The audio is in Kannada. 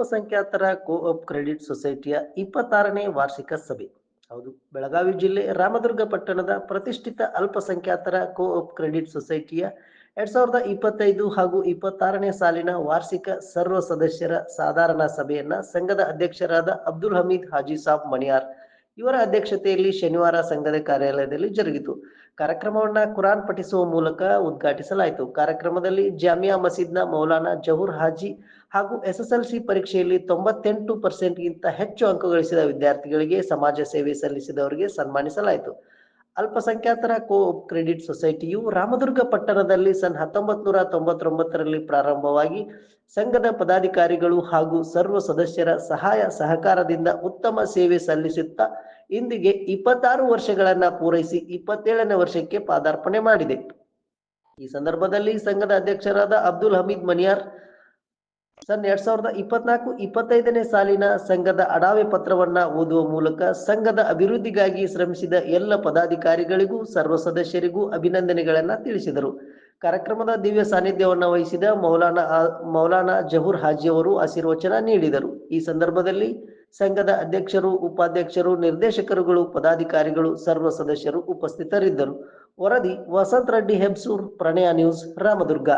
ಅಲ್ಪಸಂಖ್ಯಾತರ ಕೋಆಪ್ ಕ್ರೆಡಿಟ್ ಸೊಸೈಟಿಯ ಇಪ್ಪತ್ತಾರನೇ ವಾರ್ಷಿಕ ಸಭೆ. ಹೌದು, ಬೆಳಗಾವಿ ಜಿಲ್ಲೆ ರಾಮದುರ್ಗ ಪಟ್ಟಣದ ಪ್ರತಿಷ್ಠಿತ ಅಲ್ಪಸಂಖ್ಯಾತರ ಕೋಆಪ್ ಕ್ರೆಡಿಟ್ ಸೊಸೈಟಿಯ ಎರಡ್ ಸಾವಿರದ ಇಪ್ಪತ್ತೈದು ಹಾಗೂ ಇಪ್ಪತ್ತಾರನೇ ಸಾಲಿನ ವಾರ್ಷಿಕ ಸರ್ವ ಸದಸ್ಯರ ಸಾಧಾರಣ ಸಭೆಯನ್ನ ಸಂಘದ ಅಧ್ಯಕ್ಷರಾದ ಅಬ್ದುಲ್ ಹಮೀದ್ ಹಾಜಿ ಸಾಬ್ ಮಣಿಯಾರ್ ಇವರ ಅಧ್ಯಕ್ಷತೆಯಲ್ಲಿ ಶನಿವಾರ ಸಂಘದ ಕಾರ್ಯಾಲಯದಲ್ಲಿ ಜರುಗಿತು. ಕಾರ್ಯಕ್ರಮವನ್ನ ಕುರಾನ್ ಪಠಿಸುವ ಮೂಲಕ ಉದ್ಘಾಟಿಸಲಾಯಿತು. ಕಾರ್ಯಕ್ರಮದಲ್ಲಿ ಜಾಮಿಯಾ ಮಸೀದ್ನ ಮೌಲಾನಾ ಜಹೂರ್ ಹಾಜಿ ಹಾಗೂ ಎಸ್ಎಸ್ಎಲ್ಸಿ ಪರೀಕ್ಷೆಯಲ್ಲಿ ತೊಂಬತ್ತೆಂಟು ಪರ್ಸೆಂಟ್ಗಿಂತ ಹೆಚ್ಚು ಅಂಕಗಳಿಸಿದ ವಿದ್ಯಾರ್ಥಿಗಳಿಗೆ ಸಮಾಜ ಸೇವೆ ಸಲ್ಲಿಸಿದವರಿಗೆ ಸನ್ಮಾನಿಸಲಾಯಿತು. ಅಲ್ಪಸಂಖ್ಯಾತರ ಕೋ ಕ್ರೆಡಿಟ್ ಸೊಸೈಟಿಯು ರಾಮದುರ್ಗ ಪಟ್ಟಣದಲ್ಲಿ ಸನ್ ಹತ್ತೊಂಬತ್ ನೂರ ತೊಂಬತ್ತೊಂಬತ್ತರಲ್ಲಿ ಪ್ರಾರಂಭವಾಗಿ ಸಂಘದ ಪದಾಧಿಕಾರಿಗಳು ಹಾಗೂ ಸರ್ವ ಸದಸ್ಯರ ಸಹಾಯ ಸಹಕಾರದಿಂದ ಉತ್ತಮ ಸೇವೆ ಸಲ್ಲಿಸುತ್ತಾ ಇಂದಿಗೆ ಇಪ್ಪತ್ತಾರು ವರ್ಷಗಳನ್ನ ಪೂರೈಸಿ ಇಪ್ಪತ್ತೇಳನೇ ವರ್ಷಕ್ಕೆ ಪಾದಾರ್ಪಣೆ ಮಾಡಿದೆ. ಈ ಸಂದರ್ಭದಲ್ಲಿ ಸಂಘದ ಅಧ್ಯಕ್ಷರಾದ ಅಬ್ದುಲ್ ಹಮೀದ್ ಮನಿಯಾರ್ ಸನ್ ಎರಡ್ ಸಾವಿರದ ಇಪ್ಪತ್ನಾಲ್ಕು, ಇಪ್ಪತ್ತೈದನೇ ಸಾಲಿನ ಸಂಘದ ಅಡಾವೆ ಪತ್ರವನ್ನ ಓದುವ ಮೂಲಕ ಸಂಘದ ಅಭಿವೃದ್ಧಿಗಾಗಿ ಶ್ರಮಿಸಿದ ಎಲ್ಲ ಪದಾಧಿಕಾರಿಗಳಿಗೂ, ಸರ್ವ ಸದಸ್ಯರಿಗೂ ಅಭಿನಂದನೆಗಳನ್ನ ತಿಳಿಸಿದರು. ಕಾರ್ಯಕ್ರಮದ ದಿವ್ಯ ಸಾನ್ನಿಧ್ಯವನ್ನು ವಹಿಸಿದ ಮೌಲಾನಾ ಮೌಲಾನಾ ಜಹೂರ್ ಹಾಜಿ ಅವರು ಆಶೀರ್ವಚನ ನೀಡಿದರು. ಈ ಸಂದರ್ಭದಲ್ಲಿ ಸಂಘದ ಅಧ್ಯಕ್ಷರು, ಉಪಾಧ್ಯಕ್ಷರು, ನಿರ್ದೇಶಕರುಗಳು, ಪದಾಧಿಕಾರಿಗಳು, ಸರ್ವ ಸದಸ್ಯರು ಉಪಸ್ಥಿತರಿದ್ದರು. ವರದಿ ವಸಂತ್ ರೆಡ್ಡಿ ಹೆಬ್ಸೂರ್, ಪ್ರಣಯ ನ್ಯೂಸ್, ರಾಮದುರ್ಗ.